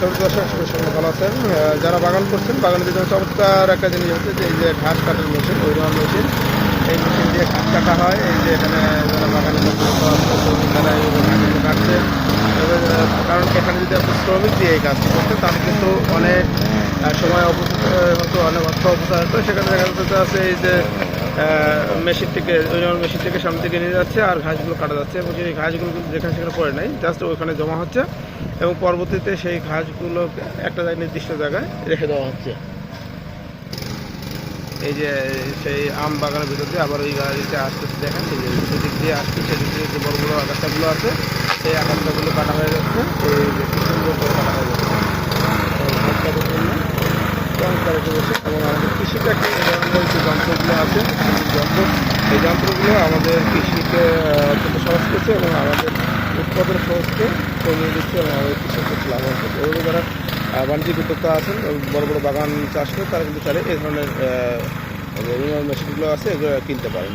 ভালো আছেন। যারা বাগান করছেন, বাগানের ভিতরে চমৎকার একটা জিনিস হচ্ছে যে এই যে ঘাস কাটার মেশিন ওইরকম মেশিন। এই মেশিন দিয়ে ঘাস কাটা হয়। এই যে এখানে যারা বাগানে কাটছে কারণ এখানে যদি আপনি শ্রমিক দিয়ে এই কাজটা করতেন, তাহলে কিন্তু অনেক সময় অপচয় হতো অনেক অর্থ অপচয় হতো। সেখানে দেখা যাচ্ছে আছে এই যে মেশিন থেকে, ওই মেশিন থেকে সামনে থেকে নিয়ে যাচ্ছে আর ঘাসগুলো কাটা যাচ্ছে। এবং সেই ঘাসগুলো কিন্তু যেখানে সেখানে পড়ে নাই জাস্ট ওখানে জমা হচ্ছে। এবং পরবর্তীতে সেই ঘাসগুলো একটা নির্দিষ্ট জায়গায় রেখে দেওয়া হচ্ছে। এই যে সেই আম বাগানের ভিতর দিয়ে আবার ওই গাড়িতে আসতেছে দেখেন, এই যে সেদিক দিয়ে আসছে, সেদিক দিয়ে যে বড় বড় আগাছাগুলো আছে, সেই আগাছাগুলো কাটা হয়ে যাচ্ছে। এই যে সুন্দর করে কাটা হয়ে যাচ্ছে। জন্য। এবং আমাদের কৃষিতে যন্ত্রগুলো আছে যন্ত্র। এই যন্ত্রগুলো আমাদের কৃষিকে অত্যন্ত সহজ করছে এবং আমাদের উৎপাদন খরচকে কমিয়ে দিচ্ছে এবং আমাদের কৃষক লাভ লাভবান করছে এবং যারা বাণিজ্যিক উদ্যোক্তা আছেন বড় বড় বাগান চাষ করে, তারা কিন্তু চাইলে এই ধরনের মেশিনগুলো আছে, এগুলো কিনতে পারেন।